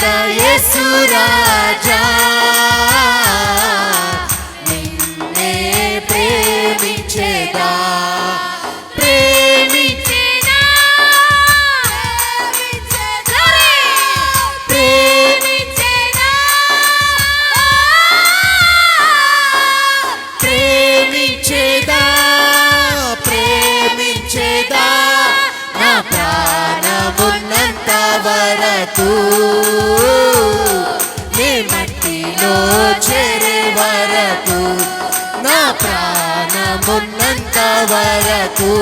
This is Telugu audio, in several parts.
కదా యేసు రాజా నిన్నే ప్రేమించేదా. వరకు.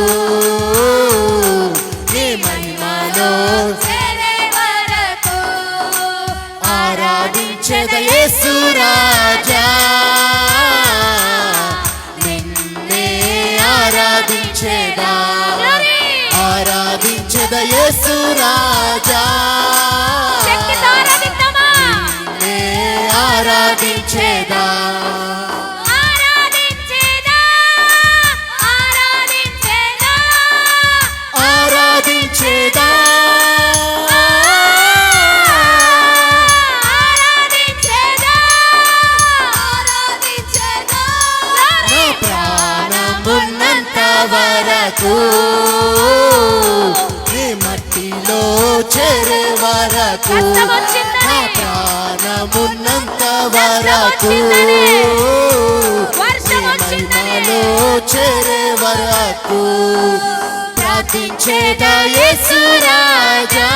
నీ మహిమలో ఆరాధించేద యేసు రాజా. నిన్నే ఆరాధించేదా. ఆరాధించేద యేసు రాజా. నిన్నే ఆరాధించేదా ఆరాధించేదా. వరకు. నీ మట్టిలో చేరే వరకు. నా ప్రాణమున్నంత వరకు. మహిమలో చేరే వరకు. ప్రార్థించేదా యేసు రాజా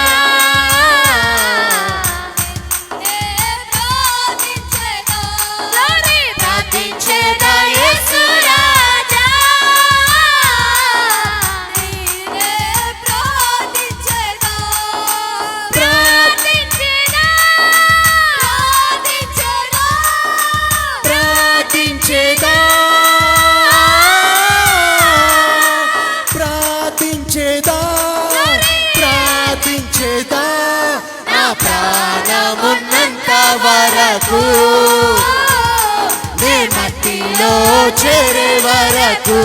ప్రాణమున్నంత వరకు నే మట్టిలో చేరే వరకు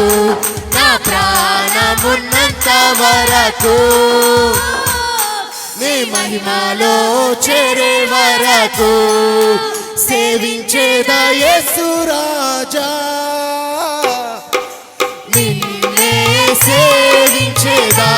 నా ప్రాణమున్నంత వరకు నీ మహిమలో చేరే వరకు సేవించేదా యేసు నిన్నే సేవించేదా